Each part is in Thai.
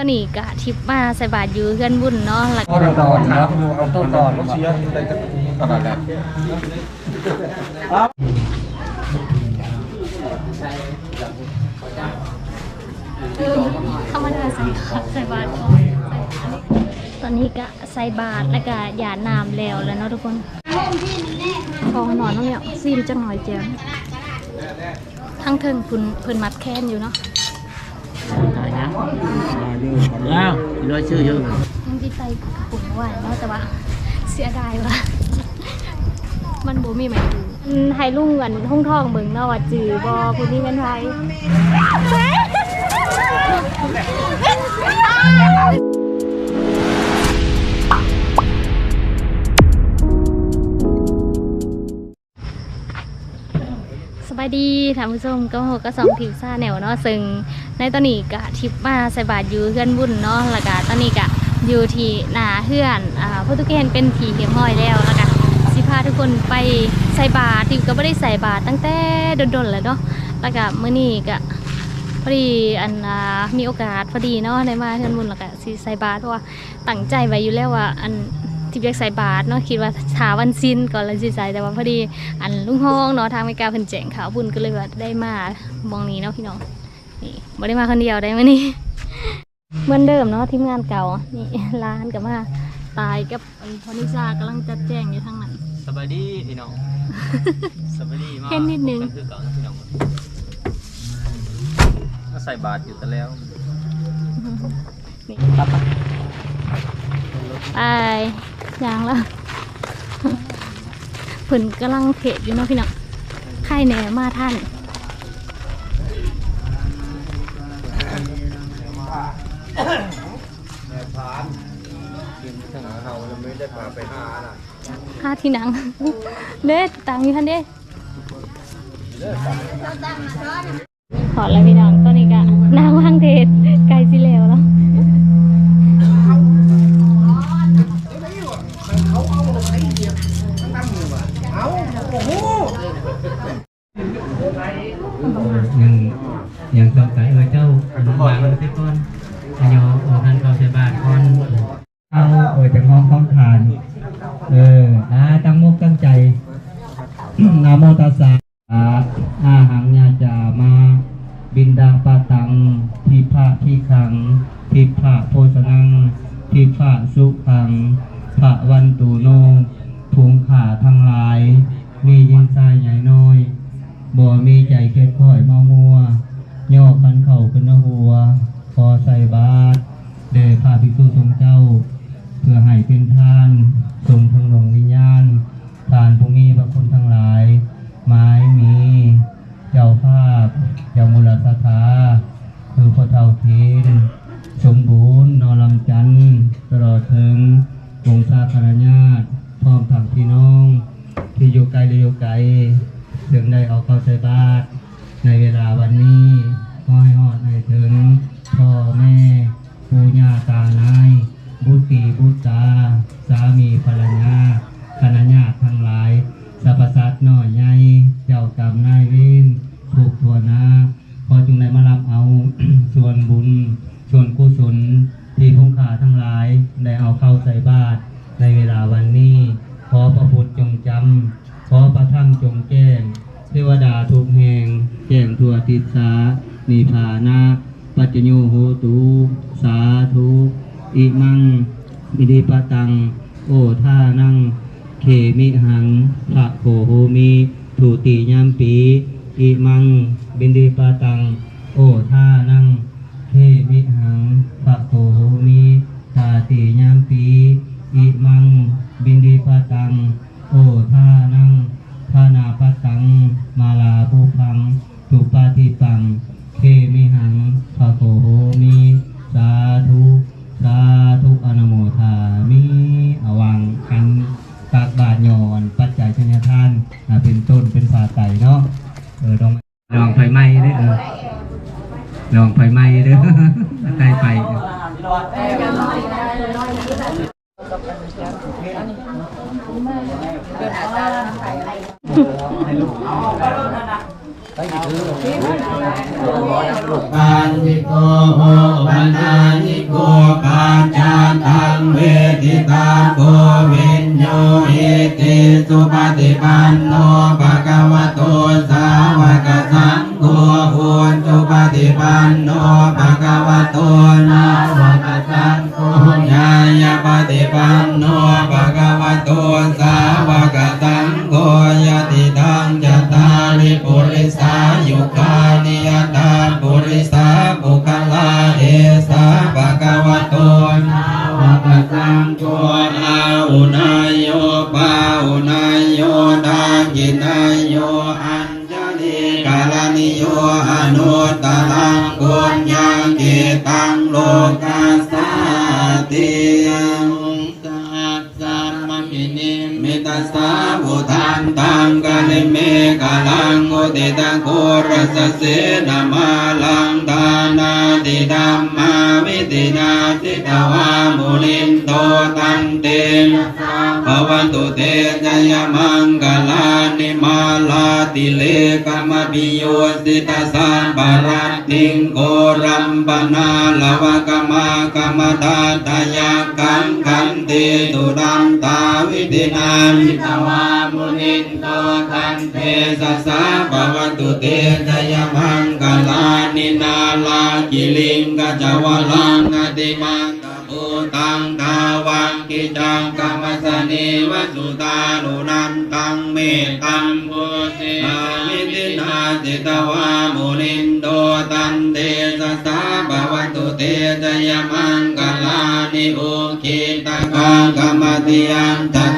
ตอนนี้กะทิปมาใส่บาตรอยู่เพื่อนบุญเนาะแล้วก็ต้นตอนครับเอาต้นตอนเสียได้จะขนาดนั้นธรรมดาใส่ใส่บาตรก่อนตอนนี้กะใส่บาตรแล้วก็หยาดน้ำแล้วแล้วเนาะทุกคนพอหนอนน้องเนี่ยซีมจังหน่อยเจียวทั้งเทิงคุณเพิ่นมัดแค้นอยู่เนาะ อ้าวร้อยชื่อเยอะยังที่ใส่กระปุกไว้เนาะแต่ว่าเสียดายว่ามันบ่มีหมายถึงอืมให้ลุงกันห้องทองเบิ่งเนาะว่าจือบ่ผู้นี้เป็นไผส บายดีท่านผู้ชมก็หกก็สองทิปซ่าแนวเนาะซึ่งในตอนนี้ก็ทิปมาใส่บาตรอยู่เฮือนบุญเนาะแล้วก็ตอนนี้ก็อยู่ที่หนาเฮือนอ่าโปรตุเกสเป็นทีเรียบร้อยแล้วแล้วก็สิพาทุกคนไปใส่บาตรทิปก็ไม่ได้ใส่บาตรตั้งแต่ดนๆแล้วเนาะแล้วก็มื้อนี้ก็พอดีอันมีโอกาสพอดีเนาะได้มาเฮือนบุญแล้วก็สิใส่บาตรเพราะว่าตั้งใจไว้อยู่แล้วว่าอัน ที่อยากใส่บาทเนาะคิดว่าถาวันสิ้นก่อนแล้วสิใส่แต่ว่าพอดีอันลุงห้องเนาะทางไม่กล้าเพิ่นแจ้งข่าวบุญก็เลยว่าได้มามองนี้เนาะพี่น้องนี่บ่ได้มาคนเดียวได้มานี่เหมือนเดิมเนาะทีมงานเก่านี่ร้านกับมาตายกับอันพอนิซากำลังจัดแจงอยู่ทางนั้นสบายดีพี่น้องสบายดีมากเห็นนิดนึงก็คือเก่านะพี่น้องก็ใส่บาตรอยู่แต่แล้วนี่ไปอ ยางละเพิ่นกำลังเทศอยู่เนาะพี่น้องใครแหน่มาท่านแม่พานกินทั้งเฮาแล้วไม่ได้พาไปหาน่ะค่าที่หนัง เด้ตังอยู่ท่านเด้ขอแล้วพี่น้องตอนนี้ก็นางว่า นะโมตัสสะอาอาหังญาจามาบินดาปาตังทิพะทิขังทิพะโพสนังทิพะสุขังพระวันตูโนถุงขาทั้งหลาย มียิงทรายใหญ่น้อยบ่มีใจเค็ดค่อยมามัวย่อคันเข่าขึ้นหัวพอใส่บาตรเดชพาภิกษุสงฆ์เจ้า เพื่อให้เป็นทานทรงทงหลวงวิญญาณ ทานผู้มีพระคุณทั้งหลาย ไม้มีเจ้าภาพเจ้ามูลสถาคือพระเท่าเทนสมบูรณ์นอลำจันตลอดถึงวงศาคณญาติพร้อมทั้งพี่น้อง ที่อยู่ไกลหรืออยู่ไกลถึงได้เอาเข้าใส่บาตรในเวลาวันนี้ขอให้หอดให้ถึงพ่อแม่ปู่ย่าตานายบุตรีบุตรตาสามีภรรยา คณะญาติทั้งหลายสรรพสัตน้อยใหญ่เจ้ากรรมนายเวรทุกทัวนาขอจงได้มารับเอาส่วนบุญส่วนกุศลที่พุ่งขาทั้งหลายได้เอาเข้าใส่บาตรในเวลาวันนี้ ขอพระพุทธจงจำขอพระธรรมจงแจ้งเทวดาทุกแห่งแจ้งทั่วทิสานิพานาปัจจโยโหตุสาธุอิมังมิดิปตัง โอท่านั่ง เขมิหังพระโคโหมิถูติยามปีอิมังบินดิปตัง โอท่านังเขมิหังพระโคโหมิทาติยามปีอิมังบินดิปตัง โอท่านังทานาปตัง มาลาภูพังสุปาทิปัง เคมิหังภะโคโหมิสาธุ สาธุอนุโมทามิ ยอนปัจจัยชนทานอ่าเป็นต้นเป็นฝาไก่เนาะเออลองลองไฟไหม้เด้อเออลองไฟไหม้เด้อใกล้ไปานิโกโหวันนานิโกปัญจาตังเวทิตาโกวิญโยเอติสุปฏิปันโนปะกวโตสาวกสังโฆหุสุปฏิปันโนปะกวโตนาสาวกสังโฆญาญาปฏิปันโนปะกวโตสาวกสังโฆ นตังกะลิเมกะลังอุติตังโครสเสนามาลังทานาติดัมมาวิตินาติตวามุนินโตตันเตภวันตุเตจยมังกลานิมาลาติเลกามปิโยสิตาสานบารัติงโกรัมปนาลวะกมากมตาตายากังกันติตุดันตาวิตินามิตวา มุนินโตตันเตสัสะภวัตุเตจยมังกลานินาลากิลิงกจวลังอติมังกภูตังทาวังกิจังกรรมสนิวสุตาลุนันตังเมตังพุสิอามิตินาจิตวามุนินโตตันเตสสะภวัตุเตจยมังกลานิโอคิตังกรรมติยันจตุ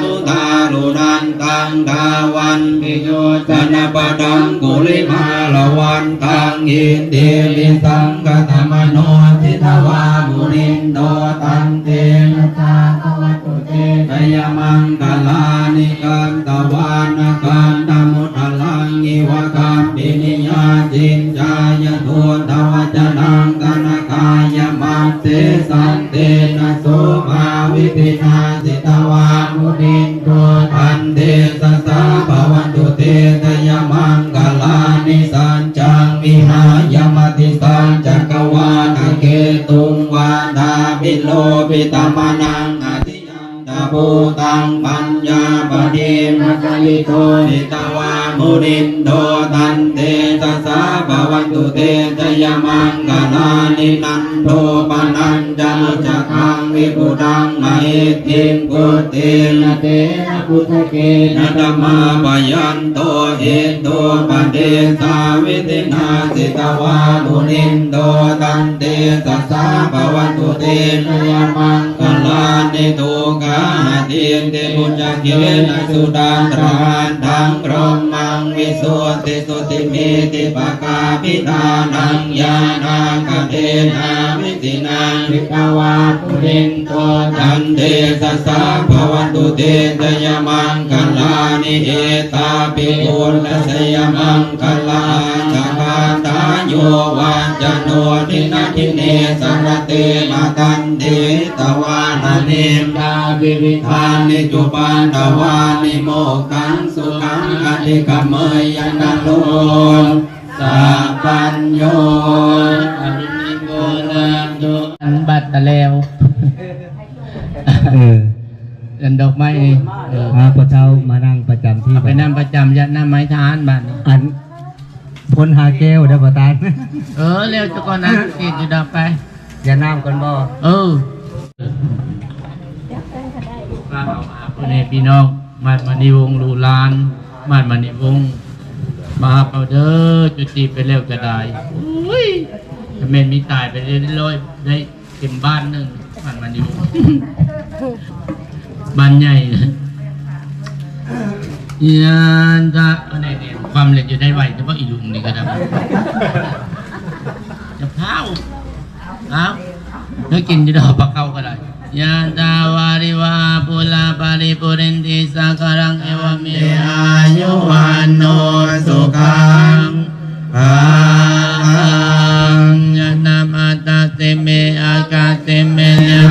นันตังทาวันปิโยชนะปดังกุลิมาลวันตังอินเดวิสังกตมโนทิทวามุนินโตตันเตนะตาภวตุเตตยมังกลานิกันตวานกันตมุตลังอิวกัมปินิยาจินจายทุตวจ สันตินะโสมาวิปินาสิตวานุนินโกทันเตสัสสะภวันตุเตตยมังกลานิสันจังวิหายมติสันจักวาทเกตุงวาดาบิโลปิตมนังอธิยันตา ภูตังปัญญาปเดมัสลิโตนิตวามุนินโตตันเตตัสสะภวันตุเตจยมังกลานินันโทปนัญจมุจคัง วิปุตังมเหติงกุเตนะเตนะพุทธเกนะธรรมาปยันโตเหตุปเดสาวิตินาสิตวามุนินโตตันเตสัสสะภวันตุเตชยมังกลานิตุกาเทียนเตมุจเกนะสุดาตรานทังพรหมังวิสุทธิสุติเมติปกาปิตานังญาณากเทนาวิตินาภิกวาปุรินโตตันเตสัสะภวันตุเตชยมังกลานิเอตาปิปุลสยมังกลาจักาตาโยวันจโนทินาทิเนสรเตมาตันเตตวานาเนมดาวิวิธานิจุปันตวานิโมกังสุขังอธิกมเมยยันโลสัพพัญโยอภินิโกนันตุอันบัตตะเลว เอออันดอกไม้เออมาพระเจ้ามานั่งประจำที่เอาไปนำประจำยัดน้ำไม้ทานบัตรอันพ้นหาแก้วได้อประตานเออเร็วจะก่อนนะกินอยู่ดับไป อย่าน้ำกันบ่เออป้าเอาอาพ่อแม่พี่น้อง มามานิวงลูลาน มามานิวงมาเอาเด้อจุติไปแล้วก็ได้อุ้ยถ้าแม่นมีตายไปเรื่อยๆได้เต็มบ้านหนึ่งมันมานิวง บ้านใหญ่ยยันจะอาไหนเนี่ยความเล็กอยู่ได้ไหวเฉพาะอีลุงนี่ก็ได้จะเผาเอานึกกินจะดอกปลาเข้าก็ได้ยะตาวาริวาปุลาปาริปุเรนติสักการังเอวเมอายุวันโนสุขังภาลังยะนามาตาเตเมอากาเตเมเม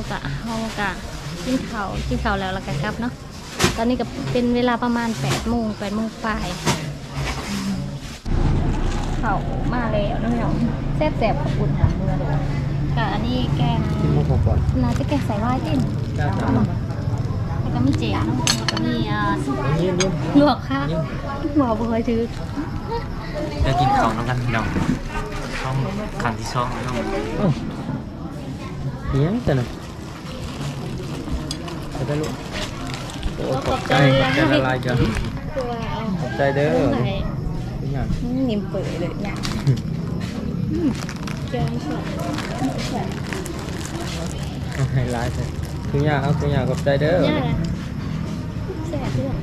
ก็เดียวกะเฮากะกินข้าวกินข้าวแล้วแล้วก็กลับเนาะตอนนี้ก็เป็นเวลาประมาณ8โมง8โมงปลายข้าวมาแล้วเนาะพี่น้องแซ่บๆขอบคุณค่ะเมื่อเลยกะอันนี้แกงน่าจะแกงใส่ว่ายจิ้นแล้วก็มีเจียวเนาะแล้วก็มีอ่าลวกค่ะหมอบ่เคยถือจะกินข้าวน้ำกันพี่น้องช่องครั้งที่สองพี่น้องเลี้ยงแต่ละ ไปได้ลูกโอ้ขอบใจขอบใจละลายกันตัวเอาขอบใจเด้อไหนทุกอย่างนิ่มเปื่อยเลยเนี่ยแกงสดเอาไฮไลท์เลยทุกอย่างเอาทุกอย่างขอบใจเด้อเนี่ยนะแซ่บด้วย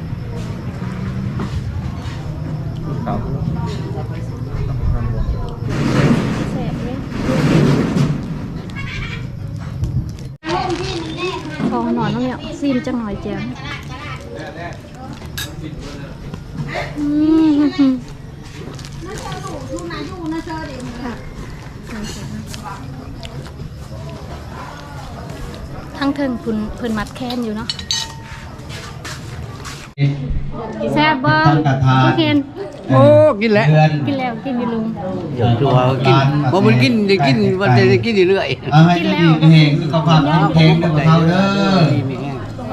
ข้าวแซ่บเลยพ อหนอนต้องเนี่ยซีมจังหน่อยเจียวอืมค่ะทั้งเทิงเพุ่นเพิ่นมัดแค้นอยู่เนาะแซ่บบ่ท่านประธาน โอเคโอ้กินแล้วเดือนกินแล้วกินอยู่ลุงตัวกินเพราะมันกินได้กินมันจะได้กินเรื่อยเอาให้ดีๆเฮงสุขภาพแข็งแรงเด้อเขาเด้อ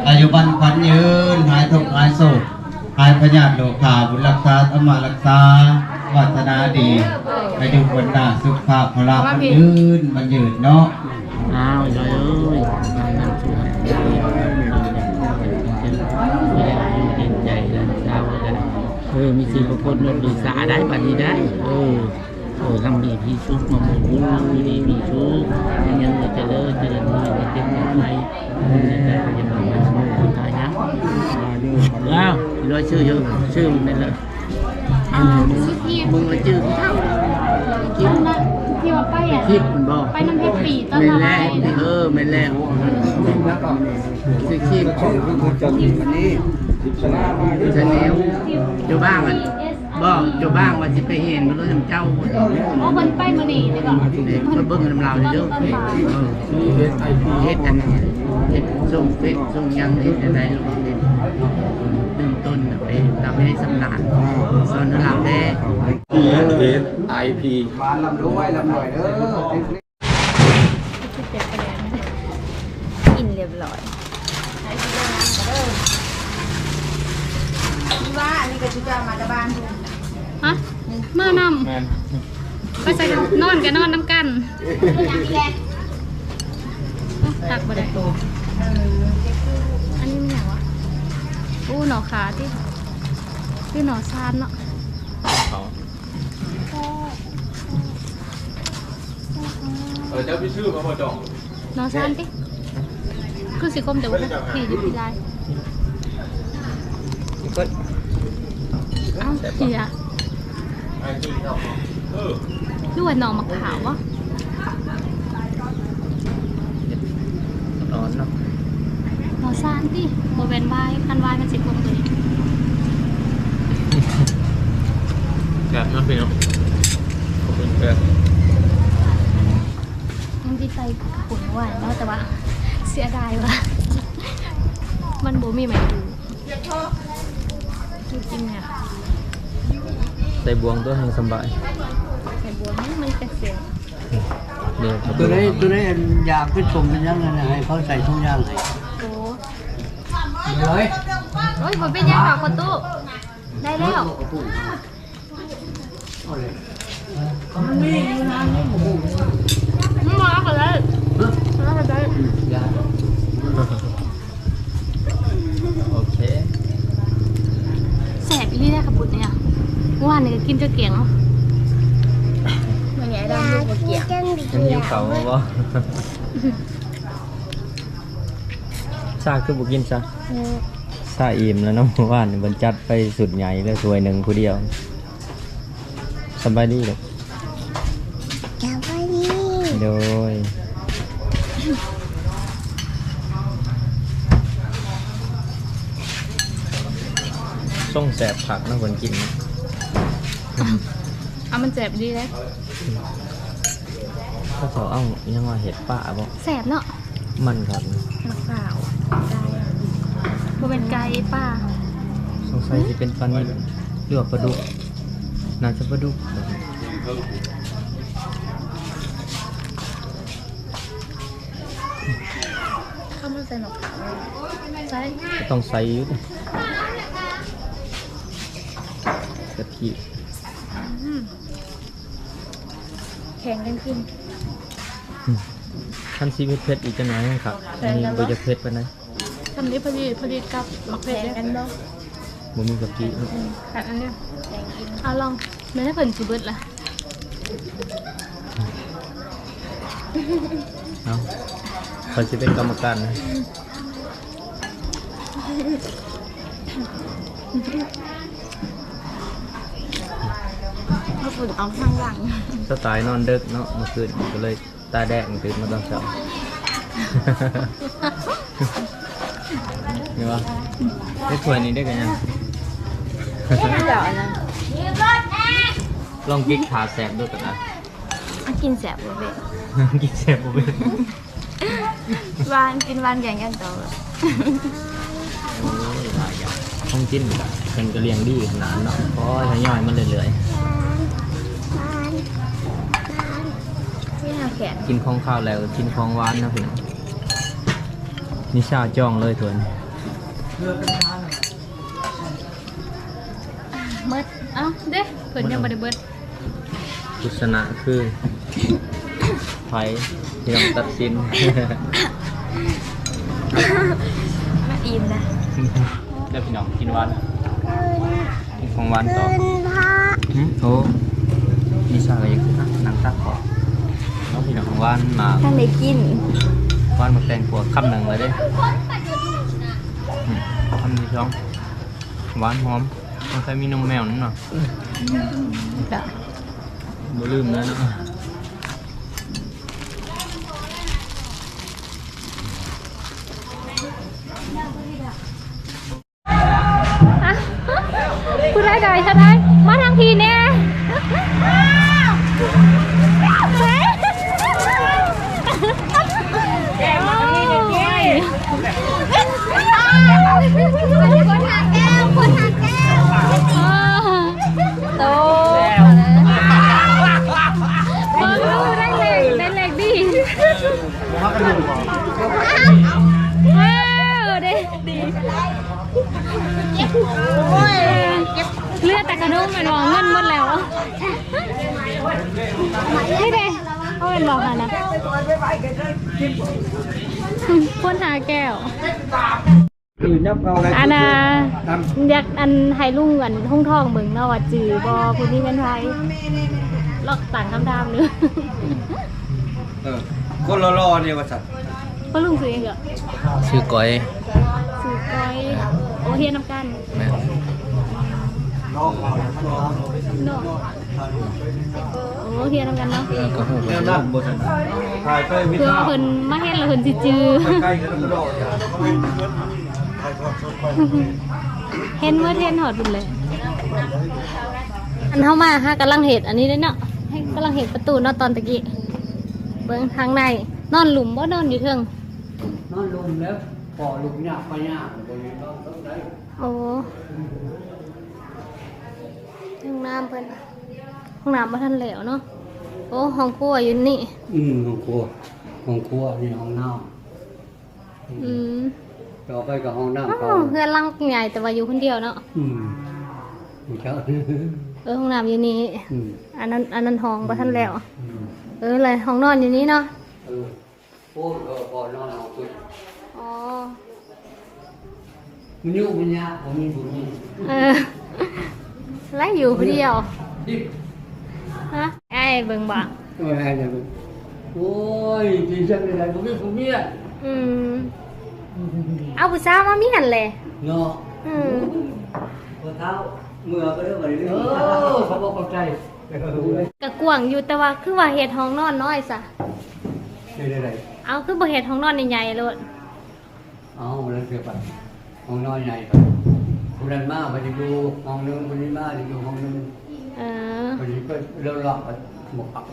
อายุบันขวัญยืนหายทุกข์หายโศกหายพยาธิโลกาบุญรักษาธรรมารักษาวัฒนาดีอายุวันดาสุขภาพพละมันยืนมันยืนเนาะอ้าวจอยเอ้ยงานนั้นช่วยดีใจแล้วเช้าแล้วเออมีสิ่งประกฏนดีสาได้บัดนี้ได้ เออเออทำดีพี่ชุกมาหมู่มีดีพี่ชุกยังจะเจริญเจริญนี่ในเต็มใจในใจก็ยังมีมันมือคนไทยนะอ้วร้อยชื่อเยอะชื่อมันนั่นเลยอ่าสุดที่มึงละชื่อเท่าที่ว่าที่ว่าไปอะคิดมันบอกไปน้ำเพชรปีต้นไม่อะไรแรกเออไม่แรกสิคิด จะแนวอยู่บ้างอะบอกอยู่บ้างว่าจะไปเห็นมันรู้จำเจ้าโอ้มันไปมื้อนี้ดีกว่าเด็กมาเบิ้งน้ำลาวเยอะเฮ็ดอันเฮ็ดส่งเฟซส่งยังเฮ็ดอะไรลงเฮ็ดดึงต้นไปทำให้สำนักสอนหลับแด้เอสไอพีกินเรียบร้อย ว่าอันนี้ก็ชุดจะมาจากบ้านดูฮะมานำแมนไปใส่กันนอนกันนอนน้ำกันตักบ่ได้อันนี้มันอย่างวะอู้หนอขาที่คือหนอซานเนาะเขาเออเจ้าพี่ชื่อมาพอจ่องหนอซานติคือสิคมแต่ว่าพี่อยู่ที่ไร เอ้าเฮียไอพีเนาะเออด้วยหนอมะขาววะนอนเนาะหนอซานติโมเวนวายคันวายมันสิคมตัวนี้แกะนั่นเป็นเนาะขอบคุณแกะยังที่ใจปุ่นไหวเนาะแต่ว่าเสียดายว่ะมันโบมีไหมดู จริงๆเนี่ยใส่บวงตัวให้สบายแต่บัวมันมันเป็นเสียงเดี๋ยวๆตัวนี้ตัวนี้อยากเป็นชมเป็นยังไงนะให้เขาใส่ทุ่งย่างให้โอ้เลยโอ้ยผมเป็นยังดอกคนตู้ได้แล้วไม่มากันเลยมากันเลย โอเค แสบ อีนี่ได้ขับปุ่นเนี่ยเมื่อวานนี่ก็กินจนเกี่ยงเนาะมันใหญ่ดำลูกเกี่ยวมันยิ้มเขาบ่ซากคือบุกินซะซาอิ่มแล้วเน้องว่านบรรจัดไปสุดใหญ่เลยถ้วยหนึ่งผู้เดียวสบายดีเลยโดย ส่งแสบผักนะคนกิน เอามันแสบดีเลยเขาเจ้าเอ้ายังว่าเห็ดป่าบ่แสบเนาะมันครับนักสาวไก่บ่เป็นไก่ป้าสงสัยจะเป็นปลานิลหรือว่าปลาดุกน่าจะปลาดุกเข้ามาใส่หนอกขาวใช่ก็ต้องใส่อยู่ดิ กะทิแข็งกันขึ้นขั้นซีเผ็ดๆอีกจะน้อยครับอันนี้บ่จะเผ็ดปานใดทำนี้พอดีพอดีกับมักเผ็ดกันเนาะบ่มีกะทิขัดอันนี้เอาลองไม่ได้เพิ่นสิเบิดล่ะเอ้าเขาสิเป็นกรรมการนะ ถ้า ฝุ่นเอาข้างหลังสไตล์นอนดึกเนาะเมื่อคืนก็เลยตาแดงตื่นมาตอนเช้านี่วะได้ถ้วยนี้ได้กันยังเดี๋ยวนะลองกิ๊กขาแสบด้วยกันนะกินแสบบ่เว้ยกิ๊กแสบบ่เป็นวานกินวานแกงกันต่อโอ้ยหลายอย่างต้องจิ้นเป็นกระเลียงดีขนาดเนาะเพราะทยอยมันเรื่อยที่ แขนๆกินของข้าวแล้วกินของหวานนะพี่น้องนิชาจ้องเลยถวนเบิดเอ้าเด้เพิ่นยังบ่ได้เบิดกุศนะคือไผที่ต้องตัดสิน มาอิ่มนะเดี๋ยวพี่น้องกินหวานกินของหวานต่อหึโอ้นิชาก็ยังคือนะนางตักขอ น้องพี่น้องหวานมาท่านได้กินหวานมาแตงกัวคำหนึ่งเลยเด้อืมคำที่สองหวานหอมต้องใส่มีนมแมวนิดหน่อยบ่ลืมแล้วเนาะผู้ได้ไก่ท่านได้มาทางทีเนี่ นบอกกันนะคนหาแก้วคือนับเอาอะไรอันน่ะอยากอันให้ลุงอันห้องทองเบิ่งเนาะว่าจือบอผู้นี้เป็นไทยลอกต่างคำดามเนื้อเออคนรอๆเนี่ยว่าสัตว์ก็ลุงซื้อเองเหรอชื่อก้อยซื้อก้อยโอเฮียน้ำกันแม่เนาะโอ เฮียน้ำกันเนาะก็หูแนวนั่นบ่สัตว์ถ่ายไปมิคือตรว่าเพิ่นมาเฮ็ดแล้วเพิ่นสิจือ ใกล้กันแล้วก็รอจ้ะเห็นเมื่อเทนหอดบุญเลย อันเข้ามาฮะกำลังเห็ดอันนี้เลยเนาะให้กำลังเห็ดประตูเนาะตอนตะกี้ เบิ้งทางใน นอนหลุมบ่นอนอยู่เทิงนอนลมแล้วปอลุกยากไปยากบ่มีนอนได้โอ้ห้องน้ำเพิ่นห้องน้ำบ่ทันแล้วเนาะโอ้ห้องครัวอยู่นี่ อืมห้องครัวห้องครัวนี่ห้องน้อืมำต่อไปกับห้องน้ำอ้าเขาวเพื่อนร่างใหญ่แต่ว่าอยู่คนเดียวเนาะอืมนี่เจ้าเออห้องน้ำอยู่นี่อืมอันนั้นอันนั้นห้องบ่ทันแล้ว อืมเออเลยห้องนอนอยู่นี่เนาะเออโอ้เออพอนอนเอาขึ้นอ๋อมันยุ่งมันยากผมมีบุญนี่เออไล่อยู่คนเดียวดิ ฮะ ไอ้เบิ่งบ่เอออะไรเนี่ยโอ้ยดีจังเลยนะผมมีผมมีอะอืมเอาผู้สาวมามีหันแหละเนาะอืมพอเท้าเมื่อก็เรื่องอะไรเรื่องเออเขาบอกเข้าใจเออกะกวางอยู่แต่ว่าคือว่าเฮ็ดห้องนอนน้อยซะได้ได้ได้เอาคือบ่เฮ็ดห้องนอนใหญ่ๆโลดเอาแล้วเสียไปห้องนอนใหญ่ไปคนนั้นมาไปดูห้องนึงคนนี้มาไปดูห้องนึงเออคนนี้ก็เริ่มหลอกไป หมกปัก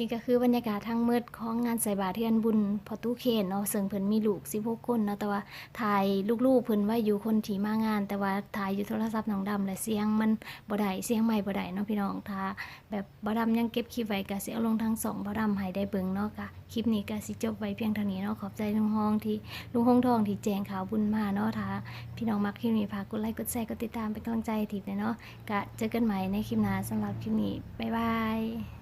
นี่ก็คือบรรยากาศทั้งมืดของงานใส่บาตรเทือนบุญพอตู้เคนเนาะซึ่งเพิ่นมีลูก16คนเนาะแต่ว่าถ่ายลูกๆเพิ่นไว้อยู่คนที่มางาน แต่ว่าถ่ายอยู่โทรศัพท์น้องดำและเสียงมันบ่ได้เสียงใหม่บ่ได้เนาะพี่น้องถ้าแบบบ่ดำยังเก็บคลิปไว้ก็สิเอาลงทั้งสองบ่ดำให้ได้เบิ่งเนาะก็คลิปนี้ก็สิจบไว้เพียงเท่านี้เนาะขอบใจลุงฮองที่ลุงฮองทองที่แจ้งข่าวบุญมาเนาะถ้าพี่น้องมักคลิปนี้ฝากกดไลค์กดแชร์กดติดตามเป็นกำลังใจให้ทิพย์เนาะก็เจอกันใหม่ในคลิปหน้าสำหรับคลิปนี้บ๊ายบาย